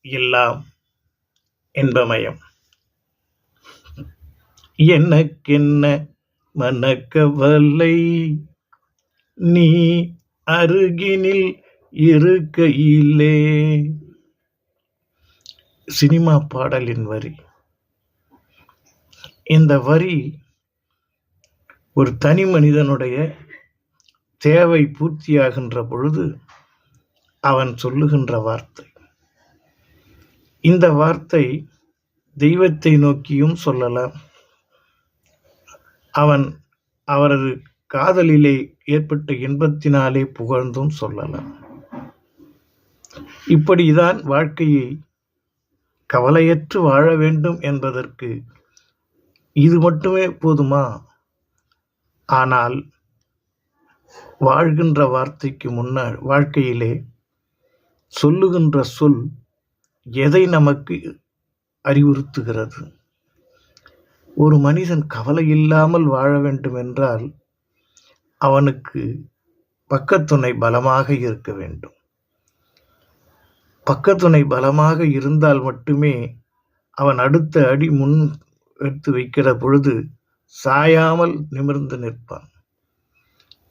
எல்லாம் இன்பமயம். எனக்கென்ன மனக்கவலை? நீ அருகினில் இருக்கையிலே. சினிமா பாடலின் வரி. இந்த வரி ஒரு தனி மனிதனுடைய தேவை பூர்த்தியாகின்ற பொழுது அவன் சொல்லுகின்ற வார்த்தை. இந்த வார்த்தை தெய்வத்தை நோக்கியும் சொல்லலாம் அவன் அவரது காதலிலே ஏற்பட்ட இன்பத்தினாலே புகழ்ந்தும் சொல்லலாம் இப்படிதான் வாழ்க்கையை கவலையற்று வாழ வேண்டும் என்பதற்கு இது மட்டுமே போதுமா? ஆனால் வாழ்கின்ற வார்த்தைக்கு முன்னால் வாழ்க்கையிலே சொல்லுகின்ற சொல் எதை நமக்கு அறிவுறுத்துகிறது? ஒரு மனிதன் கவலை இல்லாமல் வாழ வேண்டும் என்றால் அவனுக்கு பக்கத்துணை பலமாக இருக்க வேண்டும். பக்கத்துணை பலமாக இருந்தால் மட்டுமே அவன் அடுத்த அடி முன் எடுத்து வைக்கிற பொழுது சாயாமல் நிமிர்ந்து நிற்பான்.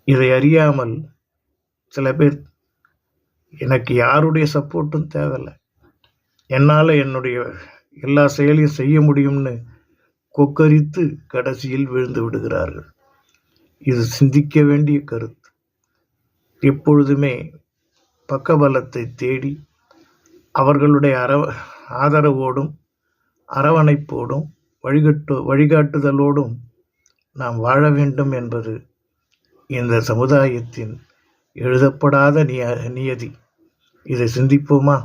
இதை அறியாமல் சில பேர் எனக்கு யாருடைய சப்போர்ட்டும் தேவையில்லை. என்னால் என்னுடைய எல்லா செயலையும் செய்ய முடியும்னு கொக்கரித்து கடைசியில் விழுந்து விடுகிறார்கள். இது சிந்திக்க வேண்டிய கருத்து. எப்பொழுதுமே பக்கபலத்தை தேடி அவர்களுடைய அரவ ஆதரவோடும் அரவணைப்போடும் வழிகட்டு வழிகாட்டுதலோடும் நாம் வாழ வேண்டும் என்பது இந்த சமுதாயத்தின் எழுதப்படாத நிய நியதி. இதை சிந்திப்போமா?